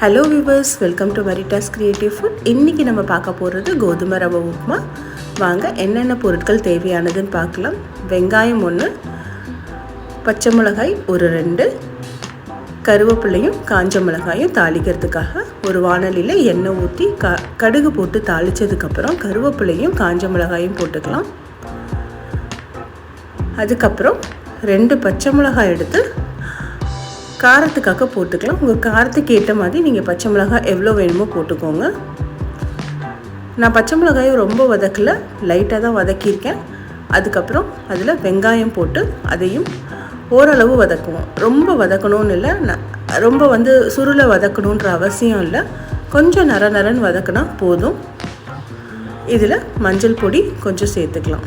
Hello viewers welcome to Veritas creative food இன்றைக்கி நம்ம பார்க்க போகிறது கோதுமை ரவை உப்புமா. வாங்க என்னென்ன பொருட்கள் தேவையானதுன்னு பார்க்கலாம். வெங்காயம் ஒன்று பச்சை மிளகாய் ஒரு ரெண்டு கருவேப்பிலையும் காஞ்ச மிளகாயும் தாளிக்கிறதுக்காக ஒரு வானலியில் எண்ணெய் ஊற்றி க கடுகு போட்டு தாளித்ததுக்கப்புறம் கருவேப்பிலையும் காஞ்ச மிளகாயும் போட்டுக்கலாம். அதுக்கப்புறம் ரெண்டு பச்சை மிளகாய் எடுத்து காரத்துக்காக போட்டுக்கலாம். உங்கள் காரத்துக்கு ஏற்ற மாதிரி நீங்கள் பச்சை மிளகாய் எவ்வளோ வேணுமோ போட்டுக்கோங்க. நான் பச்சை மிளகாயை ரொம்ப வதக்கல. லைட்டாக தான் வதக்கியிருக்கேன். அதுக்கப்புறம் அதில் வெங்காயம் போட்டு அதையும் ஓரளவு வதக்குவோம். ரொம்ப வதக்கணும்னு இல்லை. ரொம்ப வந்து சுருளை வதக்கணுன்ற அவசியம் இல்லை. கொஞ்சம் நர நரன்னு வதக்கினா போதும். இதில் மஞ்சள் பொடி கொஞ்சம் சேர்த்துக்கலாம்.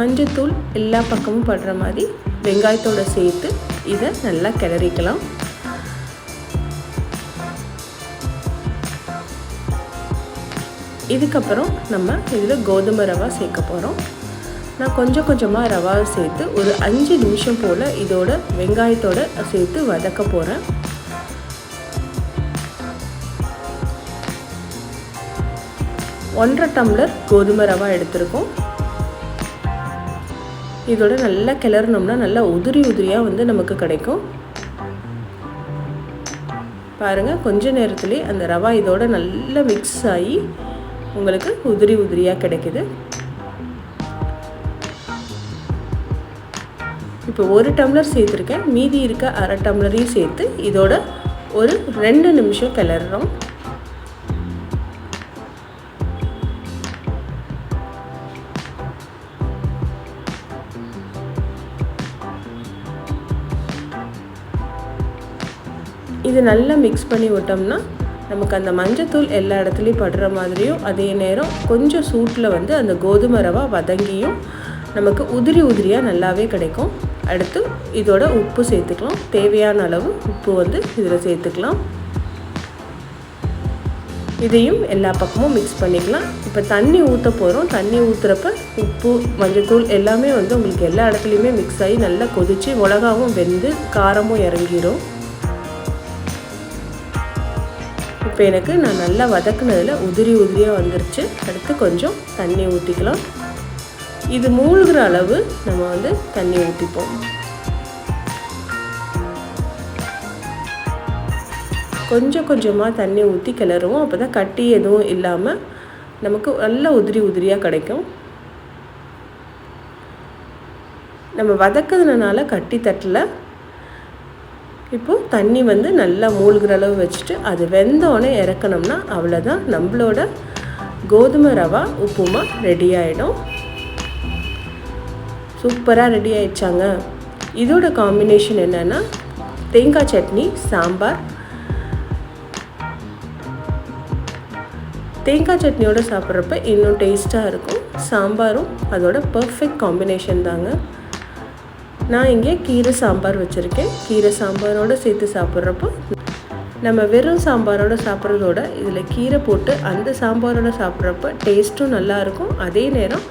மஞ்சத்தூள் எல்லா பக்கமும் படுற மாதிரி வெங்காயத்தோடு சேர்த்து இதை நல்லா கிளறிக்கலாம். இதுக்கப்புறம் நம்ம இதில் கோதுமை ரவா சேர்க்க போகிறோம். நான் கொஞ்சம் கொஞ்சமாக ரவாவை சேர்த்து ஒரு அஞ்சு நிமிஷம் போல் இதோட வெங்காயத்தோடு சேர்த்து வதக்க போகிறேன். ஒன்றரை டம்ளர் கோதுமை ரவா எடுத்திருக்கோம். இதோட நல்லா கிளறினோம்னா நல்லா உதிரி உதிரியாக வந்து நமக்கு கிடைக்கும். பாருங்கள் கொஞ்ச நேரத்துலேயே அந்த ரவா இதோட நல்லா மிக்ஸ் ஆகி உங்களுக்கு உதிரி உதிரியாக கிடைக்குது. இப்போ ஒரு டம்ளர் சேர்த்துருக்கேன். மீதி இருக்க அரை டம்ளரையும் சேர்த்து இதோட ஒரு ரெண்டு நிமிஷம் கிளறோம் இது நல்லா மிக்ஸ் பண்ணி விட்டோம்னா நமக்கு அந்த மஞ்சத்தூள் எல்லா இடத்துலையும் படுற மாதிரியும் அதே நேரம் கொஞ்சம் சூட்டில் வந்து அந்த கோதுமை ரவா வதங்கியும் நமக்கு உதிரி உதிரியாக நல்லாவே கிடைக்கும். அடுத்து இதோட உப்பு சேர்த்துக்கலாம். தேவையான அளவு உப்பு வந்து இதில் சேர்த்துக்கலாம். இதையும் எல்லா பக்கமும் மிக்ஸ் பண்ணிக்கலாம். இப்போ தண்ணி ஊற்ற போகிறோம் தண்ணி ஊற்றுறப்ப உப்பு மஞ்சத்தூள் எல்லாமே வந்து உங்களுக்கு எல்லா இடத்துலையுமே மிக்ஸ் ஆகி நல்லா கொதித்து மிளகாவும் வெந்து காரமும் இறங்கிடும் இப்போ எனக்கு நான் நல்லா வதக்குனதில் உதிரி உதிரியாக வந்துருச்சு. அடுத்து கொஞ்சம் தண்ணி ஊற்றிக்கலாம் இது மூழ்கிற அளவு நம்ம வந்து தண்ணி ஊற்றிப்போம் கொஞ்சம் கொஞ்சமாக தண்ணி ஊற்றி கிளறுவோம். அப்போ தான் கட்டி எதுவும் இல்லாமல் நமக்கு நல்ல உதிரி உதிரியாக கிடைக்கும். நம்ம வதக்குறதுனால கட்டி தட்டில். இப்போது தண்ணி வந்து நல்லா மூழ்கிற அளவு வச்சுட்டு அது வெந்தோடனே இறக்கணும்னா அவ்வளோதான் நம்மளோட கோதுமை ரவா உப்புமா ரெடி ஆகிடும் சூப்பராக ரெடி ஆயிடுச்சாங்க. இதோட காம்பினேஷன் என்னென்னா தேங்காய் சட்னி சாம்பார். தேங்காய் சட்னியோடு சாப்பிட்றப்ப இன்னும் டேஸ்ட்டாக இருக்கும். சாம்பாரும் அதோட பர்ஃபெக்ட் காம்பினேஷன் தாங்க. நான் இங்கே கீரை சாம்பார் வச்சுருக்கேன். கீரை சாம்பாரோடு சேர்த்து சாப்பிட்றப்போ நம்ம வெறும் சாம்பாரோடு சாப்பிட்றதோட இதில் கீரை போட்டு அந்த சாம்பாரோடு சாப்பிட்றப்ப டேஸ்ட்டும் நல்லாயிருக்கும் அதே நேரம்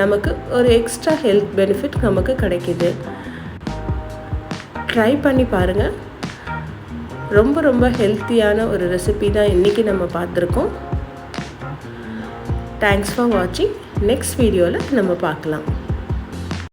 நமக்கு ஒரு எக்ஸ்ட்ரா ஹெல்த் பெனிஃபிட் நமக்கு கிடைக்கிது. ட்ரை பண்ணி பாருங்கள் ரொம்ப ரொம்ப ஹெல்த்தியான ஒரு ரெசிபி தான் இன்றைக்கி நம்ம பார்த்துருக்கோம். தேங்க்ஸ் ஃபார் வாட்சிங் நெக்ஸ்ட் வீடியோவில் நம்ம பார்க்கலாம்.